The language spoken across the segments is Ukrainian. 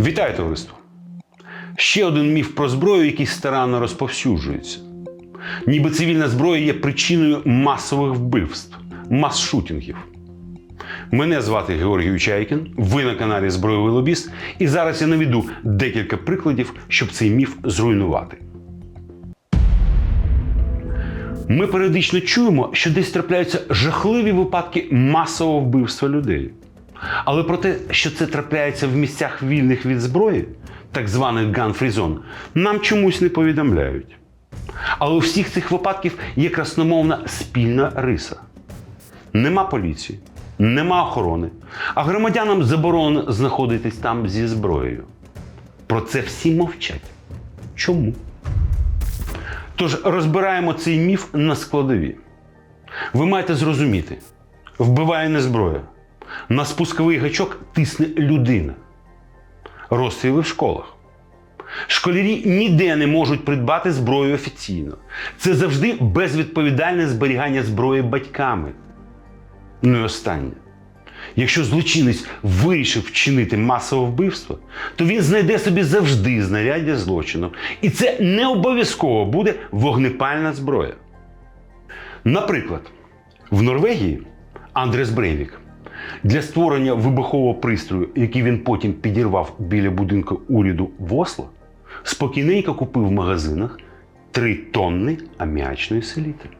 Вітаю товариство! Ще один міф про зброю, який старанно розповсюджується. Ніби цивільна зброя є причиною масових вбивств, мас-шутінгів. Мене звати Георгій Чайкін, ви на каналі Збройовий Лобіст, і зараз я наведу декілька прикладів, щоб цей міф зруйнувати. Ми періодично чуємо, що десь трапляються жахливі випадки масового вбивства людей. Але про те, що це трапляється в місцях вільних від зброї, так званих gun-free нам чомусь не повідомляють. Але у всіх цих випадків є красномовна спільна риса. Нема поліції, нема охорони, а громадянам заборонено знаходитись там зі зброєю. Про це всі мовчать. Чому? Тож розбираємо цей міф на складові. Ви маєте зрозуміти: вбиває не зброя. На спусковий гачок тисне людина. Розстріли в школах. Школярі ніде не можуть придбати зброю офіційно. Це завжди безвідповідальне зберігання зброї батьками. Ну і останнє. Якщо злочинець вирішив вчинити масове вбивство, то він знайде собі завжди знаряддя злочину. І це не обов'язково буде вогнепальна зброя. Наприклад, в Норвегії Андрес Брейвік для створення вибухового пристрою, який він потім підірвав біля будинку уряду в Осло, спокійненько купив в магазинах 3 тонни аміачної селітри.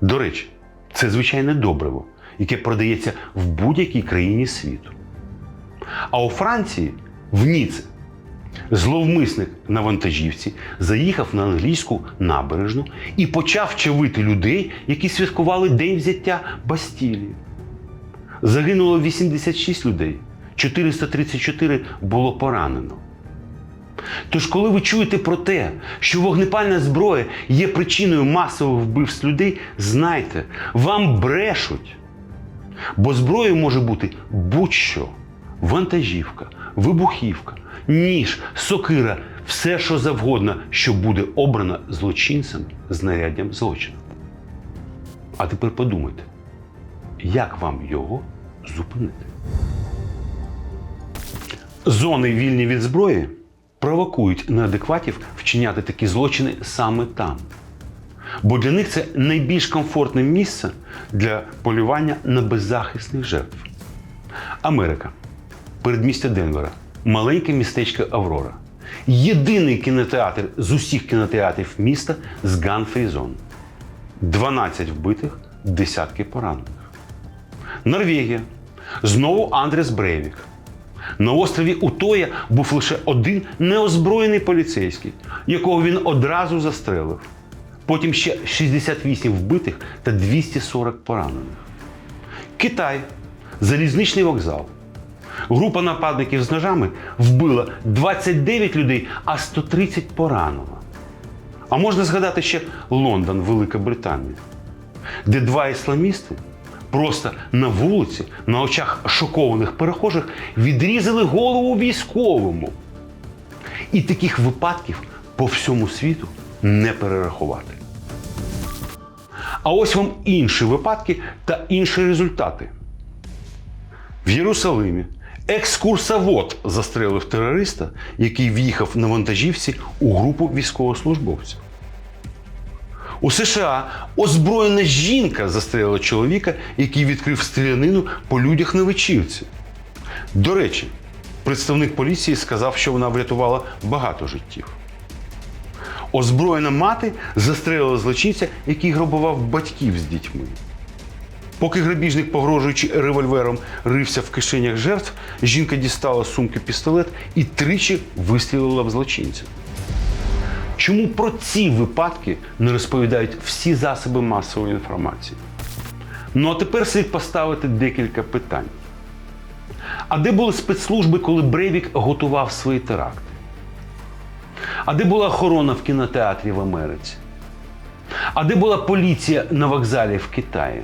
До речі, це звичайне добриво, яке продається в будь-якій країні світу. А у Франції, в Ніце, зловмисник на вантажівці заїхав на англійську набережну і почав чавити людей, які святкували день взяття Бастілії. Загинуло 86 людей, 434 було поранено. Тож, коли ви чуєте про те, що вогнепальна зброя є причиною масових вбивств людей, знайте, вам брешуть. Бо зброєю може бути будь-що: вантажівка, вибухівка, ніж, сокира, все, що завгодно, що буде обрано злочинцем знаряддям злочину. А тепер подумайте, як вам його зупинити? Зони вільні від зброї провокують неадекватів вчиняти такі злочини саме там. Бо для них це найбільш комфортне місце для полювання на беззахисних жертв. Америка, передмістя Денвера, маленьке містечко Аврора. Єдиний кінотеатр з усіх кінотеатрів міста з Gun-Free 12 вбитих, десятки поранених. Норвегія. Знову Андрес Брейвік. На острові Утоя був лише один неозброєний поліцейський, якого він одразу застрелив. Потім ще 68 вбитих та 240 поранених. Китай. Залізничний вокзал. Група нападників з ножами вбила 29 людей, а 130 поранила. А можна згадати ще Лондон, Велика Британія, де два ісламісти просто на вулиці, на очах шокованих перехожих, відрізали голову військовому. І таких випадків по всьому світу не перерахувати. А ось вам інші випадки та інші результати. В Єрусалимі екскурсовод застрелив терориста, який в'їхав на вантажівці у групу військовослужбовців. У США озброєна жінка застрелила чоловіка, який відкрив стрілянину по людях на вечірці. До речі, представник поліції сказав, що вона врятувала багато життів. Озброєна мати застрелила злочинця, який грабував батьків з дітьми. Поки грабіжник, погрожуючи револьвером, рився в кишенях жертв, жінка дістала з сумки пістолет і тричі вистрілила в злочинця. Чому про ці випадки не розповідають всі засоби масової інформації? Ну а тепер слід поставити декілька питань. А де були спецслужби, коли Брейвік готував свої теракти? А де була охорона в кінотеатрі в Америці? А де була поліція на вокзалі в Китаї?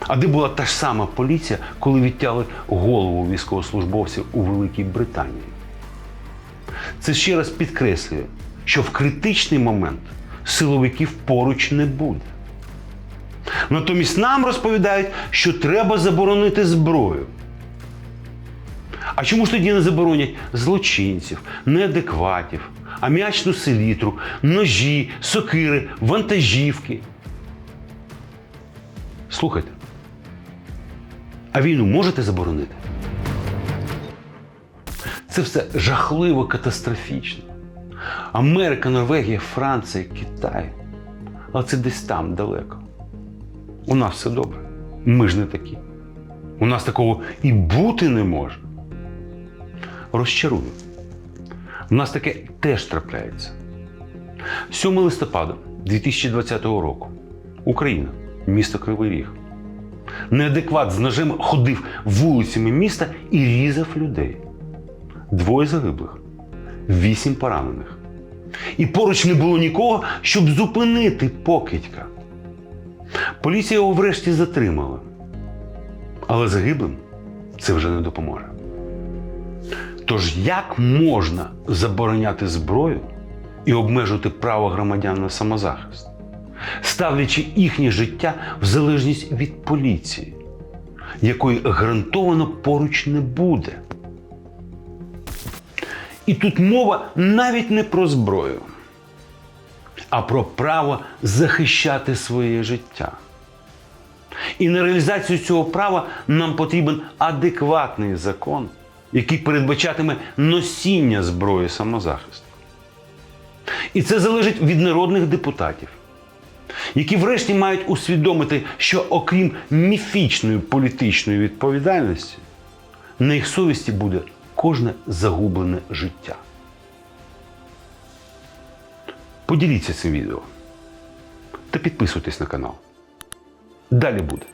А де була та ж сама поліція, коли відтяли голову військовослужбовців у Великій Британії? Це ще раз підкреслює, що в критичний момент силовиків поруч не буде. Натомість нам розповідають, що треба заборонити зброю. А чому ж тоді не заборонять злочинців, неадекватів, аміачну селітру, ножі, сокири, вантажівки? Слухайте. А війну можете заборонити? Це все жахливо катастрофічно. Америка, Норвегія, Франція, Китай. Але це десь там далеко. У нас все добре. Ми ж не такі. У нас такого і бути не може. Розчарую. У нас таке теж трапляється. 7 листопада 2020 року. Україна, місто Кривий Ріг. Неадекват з ножем ходив вулицями міста і різав людей. Двоє загиблих, вісім поранених. І поруч не було нікого, щоб зупинити покидька. Поліція його врешті затримала. Але загиблим це вже не допоможе. Тож як можна забороняти зброю і обмежувати право громадян на самозахист, ставлячи їхнє життя в залежність від поліції, якої гарантовано поруч не буде? І тут мова навіть не про зброю, а про право захищати своє життя. І на реалізацію цього права нам потрібен адекватний закон, який передбачатиме носіння зброї самозахисту. І це залежить від народних депутатів, які врешті мають усвідомити, що окрім міфічної політичної відповідальності, на їх совісті буде кожне загублене життя. Поділіться цим відео та підписуйтесь на канал. Далі буде.